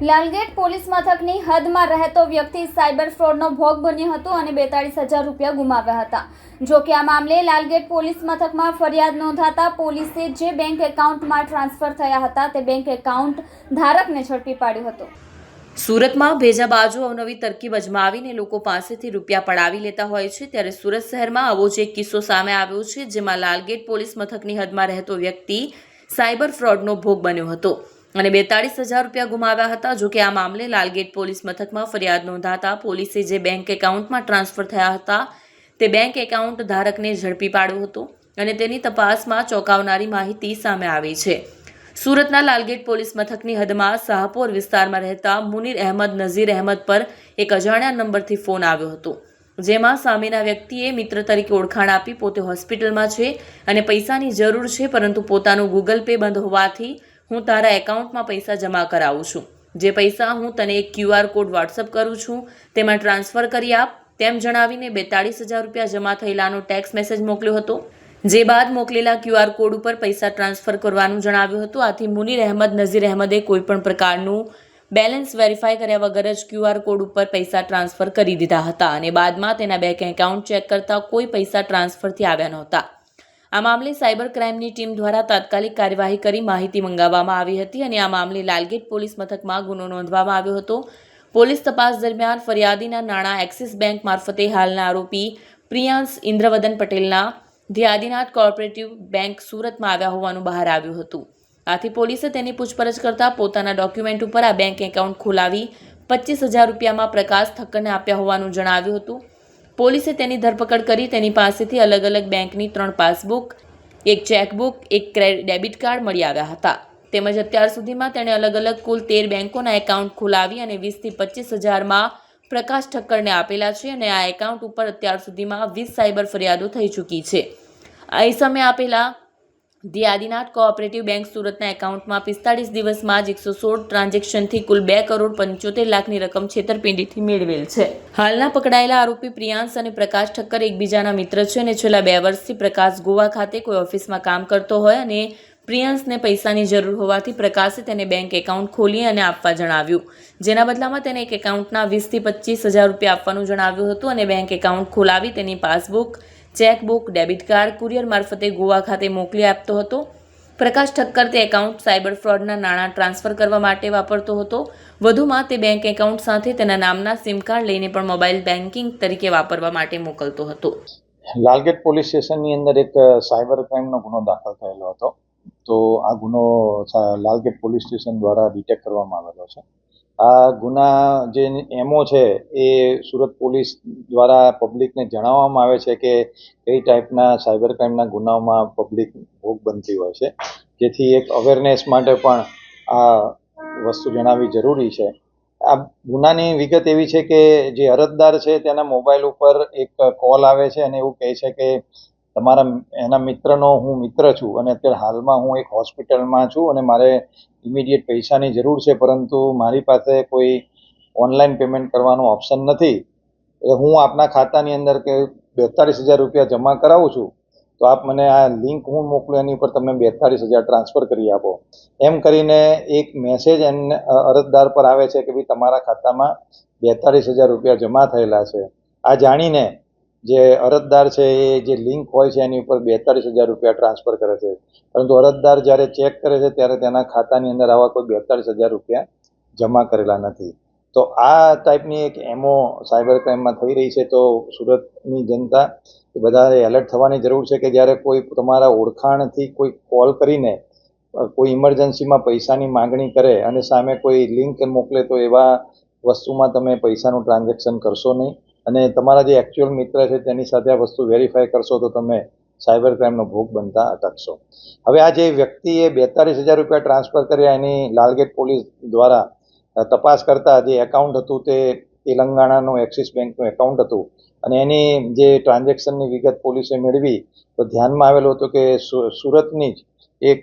Lalgate police મથકની હદમાં રહેતો વ્યક્તિ સાયબર ફ્રોડનો ભોગ બન્યો હતો અને બેતાળીસ હજાર રૂપિયા ગુમાવ્યા હતા. જો કે આ મામલે લાલગેટ પોલીસ મથકમાં ફરિયાદ નોંધાતા પોલીસે જે બેંક એકાઉન્ટમાં ટ્રાન્સફર થયા હતા તે બેંક એકાઉન્ટ ધારકને ઝડપી પાડ્યો હતો. સુરતમાં ભેજા બાજુ અવનવી તરકીબ અજમાવીને લોકો પાસેથી રૂપિયા પડાવી લેતા હોય છે, ત્યારે સુરત શહેરમાં આવો જ એક કિસ્સો સામે આવ્યો છે, જેમાં લાલગેટ પોલીસ મથકની હદમાં રહેતો વ્યક્તિ સાયબર ફ્રોડનો ભોગ બન્યો હતો. અને બેતાળીસ હજાર રૂપિયા ગુમાવ્યા હતા જોકે આ મામલે લાલગેટ પોલીસ મથકમાં ફરિયાદ નોંધાતા પોલીસે જે બેંક એકાઉન્ટમાં ટ્રાન્સફર થયા હતા, તે બેંક એકાઉન્ટ ધારકને ઝડપી પાડ્યો હતો અને તેની તપાસમાં ચોંકાવનારી માહિતી સામે આવી છે. સુરતના લાલગેટ પોલીસ મથકની હદમાં શાહપોર વિસ્તારમાં રહેતા મુનીર અહેમદ નઝીર અહેમદ પર એક અજાણ્યા નંબરથી ફોન આવ્યો હતો, જેમાં સામેના વ્યક્તિએ મિત્ર તરીકે ઓળખાણ આપી પોતે હોસ્પિટલમાં છે અને પૈસાની જરૂર છે, પરંતુ પોતાનું ગૂગલ પે બંધ હોવાથી હું તારા એકાઉન્ટમાં પૈસા જમા કરાવું છું. જે પૈસા હું તને એક ક્યુઆર કોડ વોટ્સઅપ કરું છું, તેમાં ટ્રાન્સફર કરી આપ, તેમ જણાવીને બેતાળીસ હજાર રૂપિયા જમા થયેલાનો ટેક્સ મેસેજ મોકલ્યો હતો. જે બાદ મોકલેલા ક્યુઆર કોડ ઉપર પૈસા ટ્રાન્સફર કરવાનું જણાવ્યું હતું. આથી મુનીર અહેમદ નઝીર અહેમદે કોઈપણ પ્રકારનું બેલેન્સ વેરીફાઈ કર્યા વગર જ ક્યુઆર કોડ ઉપર પૈસા ટ્રાન્સફર કરી દીધા હતા અને બાદમાં તેના બેંક એકાઉન્ટ ચેક કરતા કોઈ પૈસા ટ્રાન્સફરથી આવ્યા નહોતા. આ મામલે સાયબર ક્રાઇમની ટીમ દ્વારા તાત્કાલિક કાર્યવાહી કરી માહિતી મંગાવવામાં આવી હતી અને આ મામલે લાલગેટ પોલીસ મથકમાં ગુનો નોંધવામાં આવ્યો હતો. પોલીસ તપાસ દરમિયાન ફરિયાદીના નાણાં એક્સિસ બેંક મારફતે હાલના આરોપી પ્રિયાંશ ઇન્દ્રવદન પટેલના ધી આદિનાથ કોઓપરેટિવ બેંક સુરતમાં આવ્યા હોવાનું બહાર આવ્યું હતું. આથી પોલીસે તેની પૂછપરછ કરતા પોતાના ડોક્યુમેન્ટ ઉપર આ બેંક એકાઉન્ટ ખોલાવી પચીસ હજાર રૂપિયામાં પ્રકાશ થક્કરને આપ્યા હોવાનું જણાવ્યું હતું. પોલીસે તેની ધરપકડ કરી તેની પાસેથી અલગ અલગ બેંકની ત્રણ પાસબુક, એક ચેકબુક, એક ડેબિટ કાર્ડ મળી આવ્યા હતા. તેમજ અત્યાર સુધીમાં તેણે અલગ અલગ કુલ તેર બેંકોના એકાઉન્ટ ખોલાવી અને વીસથી પચીસ હજારમાં પ્રકાશ ઠક્કરને આપેલા છે અને આ એકાઉન્ટ ઉપર અત્યાર સુધીમાં વીસ સાયબર ફરિયાદો થઈ ચૂકી છે. આ સમયે આપેલા ધી આદિનાથ કોઓપરેટિવ બેંક સુરતના એકાઉન્ટમાં પિસ્તાળીસ દિવસમાં જ એકસો સોળ ટ્રાન્ઝેક્શનથી કુલ બે કરોડ પંચોતેર લાખની રકમ છેતરપિંડીથી મેળવેલ છે. હાલના પકડાયેલા આરોપી પ્રિયાંશ અને પ્રકાશ ઠક્કર એકબીજાના મિત્ર છે અને છેલ્લા બે વર્ષથી પ્રકાશ ગોવા ખાતે કોઈ ઓફિસમાં કામ કરતો હોય અને પ્રિયાંશને પૈસાની જરૂર હોવાથી પ્રકાશે તેને બેંક એકાઉન્ટ ખોલી અને આપવા જણાવ્યું. જેના બદલામાં તેને એક એકાઉન્ટના વીસથી પચીસ હજાર રૂપિયા આપવાનું જણાવ્યું હતું અને બેંક એકાઉન્ટ ખોલાવી તેની passbook chequebook, debit card, courier મારફતે ગોવા ખાતે મોકલી આપતો હતો. પ્રકાશ ઠક્કર તે એકાઉન્ટ સાયબર ફ્રોડના નાણાં ટ્રાન્સફર કરવા માટે વાપરતો હતો. વધુમાં તે બેંક એકાઉન્ટ સાથે તેના નામના સિમ કાર્ડ લઈને પણ મોબાઈલ બેન્કિંગ તરીકે વાપરવા માટે મોકલતો હતો. લાલગેટ પોલીસ સ્ટેશનની અંદર એક સાયબર ક્રાઇમનો ગુનો દાખલ થયેલો હતો. તો આ ગુનો લાલગેટ પોલીસ સ્ટેશન દ્વારા ડિટેક્ટ કરવામાં આવેલો છે. આ ગુના જે એમઓ છે, એ સુરત પોલીસ દ્વારા પબ્લિકને જણાવવામાં આવે છે કે કઈ ટાઈપના સાયબર ક્રાઇમના ગુનાઓમાં પબ્લિક ભોગ બનતી હોય છે. જેથી એક અવેરનેસ માટે પણ આ વસ્તુ જણાવવી જરૂરી છે. આ ગુનાની વિગત એવી છે કે જે અરજદાર છે, તેના મોબાઈલ ઉપર એક કોલ આવે છે અને એવું કહે છે કે તમારા એના મિત્રનો હું મિત્ર છું અને અત્યારે હાલમાં હું એક હોસ્પિટલમાં છું અને મારે ઇમિડિયેટ પૈસાની જરૂર છે, પરંતુ મારી પાસે કોઈ ઓનલાઈન પેમેન્ટ કરવાનો ઓપ્શન નથી. એટલે હું આપના ખાતાની અંદર કે બેતાળીસ હજાર રૂપિયા જમા કરાવું છું, તો આપ મને આ લિંક હું મોકલું, એની ઉપર તમે બેતાળીસ હજાર ટ્રાન્સફર કરી આપો. એમ કરીને એક મેસેજ એમને અરજદાર પર આવે છે કે ભાઈ તમારા ખાતામાં બેતાળીસ હજાર રૂપિયા જમા થયેલા છે. આ જાણીને જે અરજદાર છે એ જે લિંક હોય છે એની ઉપર બેતાળીસ હજાર રૂપિયા ટ્રાન્સફર કરે છે. પરંતુ અરજદાર જ્યારે ચેક કરે છે ત્યારે તેના ખાતાની અંદર આવા કોઈ બેતાળીસ હજાર રૂપિયા જમા કરેલા નથી. તો આ ટાઈપની એક એમો સાયબર ક્રાઇમમાં થઈ રહી છે તો સુરતની જનતા એ બધાએ એલર્ટ થવાની જરૂર છે કે જ્યારે કોઈ તમારા ઓળખાણથી કોઈ કોલ કરીને કોઈ ઇમરજન્સીમાં પૈસાની માગણી કરે અને સામે કોઈ લિંક મોકલે તો એવા વસ્તુમાં તમે પૈસાનું ટ્રાન્ઝેક્શન કરશો નહીં. અને તમારા જે એકચ્યુઅલ મિત્ર છે તેની સાથે આ વસ્તુ વેરીફાઈ કરશો તો તમે સાયબર ક્રાઇમનો ભોગ બનતા અટકશો. હવે આ જે વ્યક્તિએ બેતાળીસ હજાર રૂપિયા ટ્રાન્સફર કર્યા એની લાલગેટ પોલીસ દ્વારા તપાસ કરતા જે એકાઉન્ટ હતું તે તેલંગાણાનું એક્સિસ બેંકનું એકાઉન્ટ હતું અને એની જે ટ્રાન્ઝેક્શનની વિગત પોલીસે મેળવી, તો ધ્યાનમાં આવેલું હતું કે સુરતની જ એક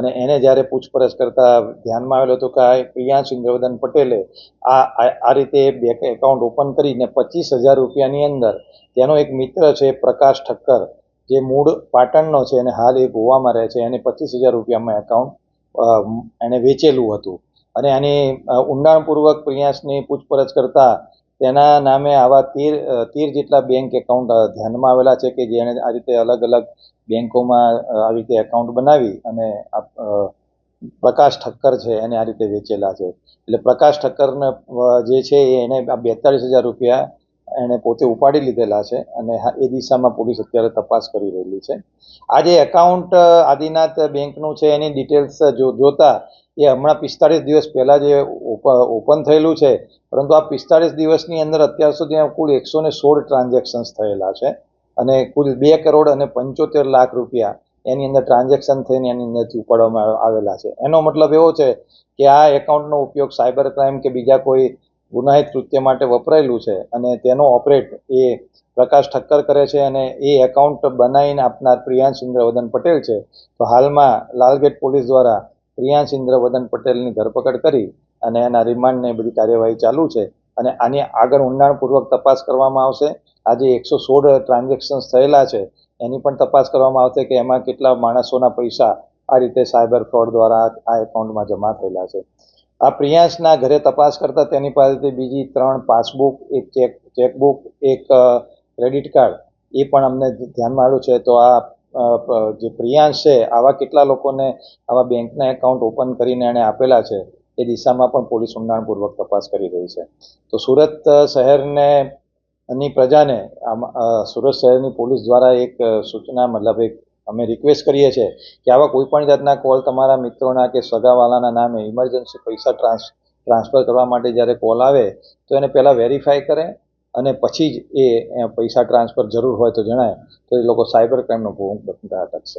અને એને જ્યારે પૂછપરછ કરતા ધ્યાનમાં આવેલો હતો કે પ્રિયાંશ ઇન્દ્રવદન પટેલે આ આ આ રીતે બેંક એકાઉન્ટ ઓપન કરીને પચીસ હજાર રૂપિયાની અંદર તેનો એક મિત્ર છે, પ્રકાશ ઠક્કર, જે મૂળ પાટણનો છે અને હાલ એ ગોવામાં રહે છે, એને પચીસ હજાર રૂપિયામાં એકાઉન્ટ એણે વેચેલું હતું. અને આની ઊંડાણપૂર્વક પ્રિયાંશની પૂછપરછ કરતા તેના નામે આવા તેર તીર જેટલા બેંક એકાઉન્ટ ધ્યાનમાં આવેલા છે કે જેણે આ રીતે અલગ અલગ બેંકોમાં આવી રીતે એકાઉન્ટ બનાવી અને પ્રકાશ ઠક્કર છે એને આ રીતે વેચેલા છે. એટલે પ્રકાશ ઠક્કરને જે છે એ એને આ બેતાળીસ હજાર રૂપિયા એણે પોતે ઉપાડી લીધેલા છે અને એ દિશામાં પોલીસ અત્યારે તપાસ કરી રહેલી છે. આ જે એકાઉન્ટ આદિનાથ બેંકનું છે એની ડિટેલ્સ જો, જોતા એ હમણાં પિસ્તાળીસ દિવસ પહેલાં જે ઓપ- ઓપન થયેલું છે, પરંતુ આ પિસ્તાળીસ દિવસની અંદર અત્યાર સુધી કુલ એકસો ને સોળ ટ્રાન્ઝેક્શન્સ થયેલા છે અને કુલ બે કરોડ અને પંચોતેર લાખ રૂપિયા એની અંદર ટ્રાન્ઝેક્શન થઈને એની અંદરથી ઉપાડવામાં આવેલા છે. એનો મતલબ એવો છે કે આ એકાઉન્ટનો ઉપયોગ સાયબર ક્રાઇમ કે બીજા કોઈ ગુનાહિત કૃત્ય માટે વપરાયેલું છે અને તેનો ઓપરેટ એ પ્રકાશ ઠક્કર કરે છે અને એ એકાઉન્ટ બનાવીને આપનાર પ્રિયાંશ ઇન્દ્રવદન પટેલ છે. તો હાલમાં લાલગેટ પોલીસ દ્વારા પ્રિયાંશ ઇન્દ્રવદન પટેલની ધરપકડ કરી અને એના રિમાન્ડને બધી કાર્યવાહી ચાલુ છે અને આની આગળ ઊંડાણપૂર્વક તપાસ કરવામાં આવશે. આજે એકસો સોળ ટ્રાન્ઝેક્શન્સ થયેલા છે. એની પણ તપાસ કરવામાં આવશે કે એમાં કેટલા માણસોના પૈસા આ રીતે સાયબર ફ્રોડ દ્વારા આ એકાઉન્ટમાં જમા થયેલા છે. આ પ્રિયાંશના ઘરે તપાસ કરતાં તેની પાસેથી બીજી ત્રણ પાસબુક, એક ચેક, ચેકબુક, એક ક્રેડિટ કાર્ડ એ પણ અમને ધ્યાનમાં આવ્યું છે. તો આ જે પ્રિયાંશ છે, આવા કેટલા લોકોને આવા બેંકના એકાઉન્ટ ઓપન કરીને એણે આપેલા છે, એ દિશામાં પણ પોલીસ ઊંડાણપૂર્વક તપાસ કરી રહી છે. તો સુરત શહેરને, ની પ્રજાને સુરત શહેરની પોલીસ દ્વારા એક સૂચના, મતલબ એક અમે રિક્વેસ્ટ કરીએ છીએ કે આવા કોઈ પણ જાતના કોલ તમારા મિત્રોના કે સગાવાલાના નામે ઇમરજન્સી પૈસા ટ્રાન્સ ટ્રાન્સફર કરવા માટે જ્યારે કોલ આવે, તો એને પહેલાં વેરીફાઈ કરે અને પછી જ એ પૈસા ટ્રાન્સફર જરૂર હોય તો જણાય. તો એ લોકો સાયબર ક્રાઇમનો ભોગ બનતા અટકશે.